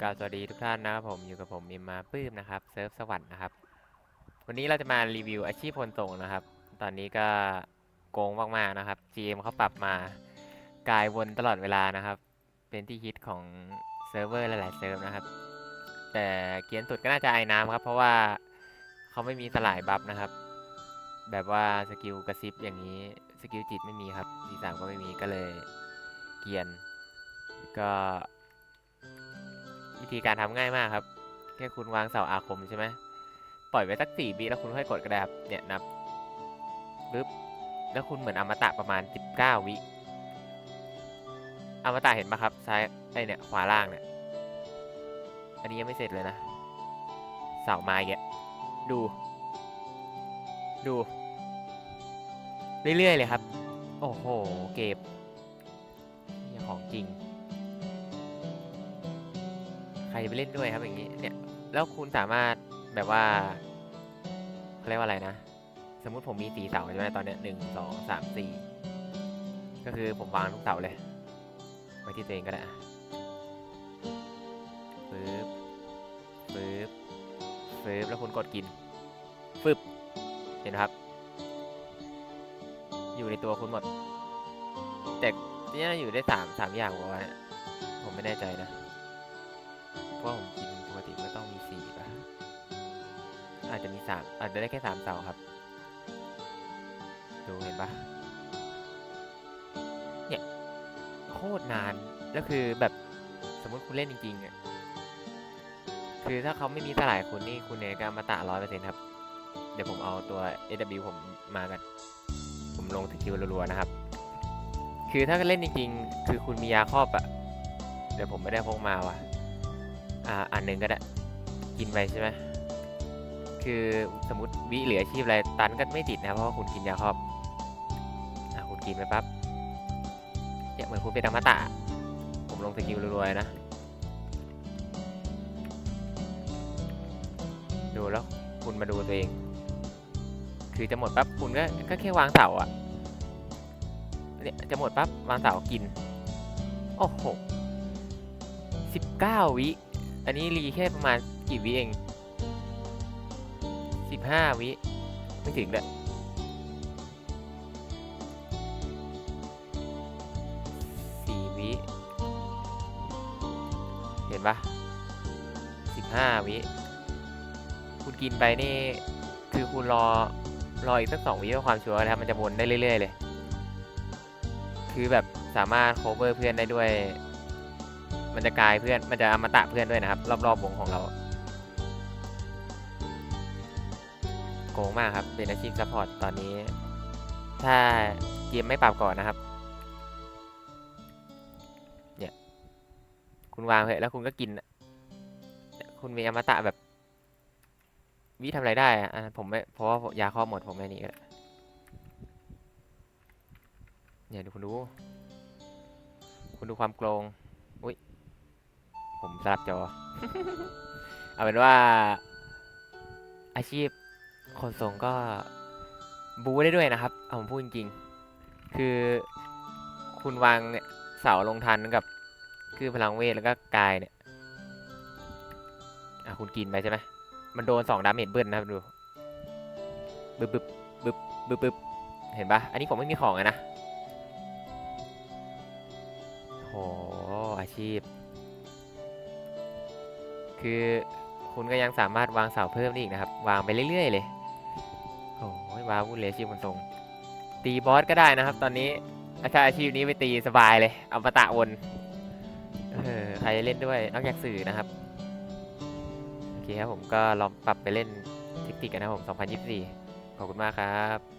กล่าวสวัสดีทุกท่านนะครับผมอยู่กับผมอิมมาปื้มนะครับเซิร์ฟสวรรค์นะครับ วันนี้เราจะมารีวิวอาชีพพลส่งนะครับ ตอนนี้ก็โกงมากๆนะครับ GM เขาปรับมากลายวนตลอดเวลานะครับ เป็นที่ฮิตของเซิร์ฟเวอร์หลายๆเซิร์ฟนะครับ แต่เกียนสุดก็น่าจะไอ้น้ำครับ เพราะว่าเขาไม่มีสลายบัฟนะครับ แบบว่าสกิลกระซิบอย่างนี้สกิลจิตไม่มีครับทีสามก็ไม่มีก็เลยเกียนก็ วิธีการทำง่ายมากครับ แค่คุณวางเสาอาคมใช่ไหมปล่อยไว้สักสี่วิแล้วคุณค่อยกดกระดาษเนี่ยนับปึ๊บแล้วคุณเหมือนอมตะประมาณสิบเก้าวิอมตะเห็นปะครับซ้ายไอเนี่ยขวาล่างเนี่ยอันนี้ยังไม่เสร็จเลยนะเสาไม้แกะดู ดู เรื่อยๆเลยครับ โอ้โห เก็บของจริง รจะไปเล่นด้วยครับอย่างนี้เนี่ยแล้วคุณสามารถแบบว่าเขาเรียกว่าอะไรนะ สมมุติผมมีสี่เสาใช่ไหมตอนเนี้ยหนึ่งสองสามสี่ก็คือผมวางทุกเสาเลยไว้ที่ตัวเองก็ได้อะปึ๊บปึ๊บปึ๊บแล้วคุณกดกินฟึบเห็นไหมครับ อยู่ในตัวคุณหมดแต่เนี่ยอยู่ได้สามสามอย่างผมว่าผมไม่แน่ใจนะ ว่าผมกินปกติก็ต้องมีสี่ป่ะ อาจจะมีสามอาจจะได้แค่สามเสาครับ ดูเห็นปะเนี่ยโคตรนานแล้วคือแบบสมมติคุณเล่นจริงๆอะคือถ้าเขาไม่มีสลายคุณนี่คุณเนี่ยก็มาตะร้อยเปอร์เซ็นต์ครับ เดี๋ยวผมเอาตัว AW ผมมากัน ผมลงสกิลรัวๆนะครับ คือถ้าเล่นจริงๆ คือคุณมียาครอบอะเดี๋ยวผมไม่ได้พกมาว่ะ อ่าอันหนึ่งก็ได้กินไปใช่ไหมคือสมมติวิเหลืออาชีพอะไรตันก็ไม่ติดนะเพราะว่าคุณกินยาครอบอะคุณกินไปปั๊บเนี่ยเหมือนคุณเป็นธรรมตะ ผมลงสกิลรัวๆนะ ดูแล้วคุณมาดูตัวเอง คือจะหมดปั๊บคุณก็ก็แค่วางเสาอะเนี่ยจะหมดปั๊บวางเสากิน โอ้โหสิบเก้าวิ อันนี้รีแค่ประมาณกี่วิเองสิบห้าวิ ไม่ถึงเลยสี่วิ เห็นปะสิบห้าวิ คุณกินไปนี่ คือคุณรอ รออีกสักสองวิเพื่อความชัวร์นะครับ มันจะวนได้เรื่อย ๆ เลย คือแบบสามารถ cover เพื่อนได้ด้วย มันจะกลายเพื่อน มันจะอมตะเพื่อนด้วยนะครับ รอบๆวงของเรา โกงมากครับ เป็นอาชีพซัพพอร์ตตอนนี้ ถ้าเกมไม่ปรับก่อนนะครับ เนี่ย คุณวางเถอะแล้วคุณก็กินอะคุณมีอมตะแบบ วิทำอะไรได้อะผมไม่ เพราะว่ายาครอบหมดผมไม่นีก็เนี่ยดูคุณดู คุณดูความโกง ผมสลับจอ เอาเป็นว่า อาชีพคนส่งก็บูได้ด้วยนะครับ เอาผมพูดจริงๆ คือคุณวางเนี่ยเสาลงทันกับ คือพลังเวทแล้วก็กายเนี่ย อะคุณกินไปใช่ไหมมันโดนสองดาเมจเบิ้ลนะครับดูบึบบึบบึบบึบบึบเห็นปะอันนี้ผมไม่มีของอะนะโหอาชีพ คือคุณก็ยังสามารถวางเสาเพิ่มได้อีกนะครับ วางไปเรื่อยๆเลยโอ้ยวาวุ่นเลยชีพคนทรง ตีบอสก็ได้นะครับ ตอนนี้ถ้าอาชีพนี้ไปตีสบายเลยเอามาตะวนเออใครจะเล่นด้วยนอกจากสื่อนะครับโอเคครับผมก็ลองปรับไปเล่นทิกติกกันนะผม 2024 ขอบคุณมากครับ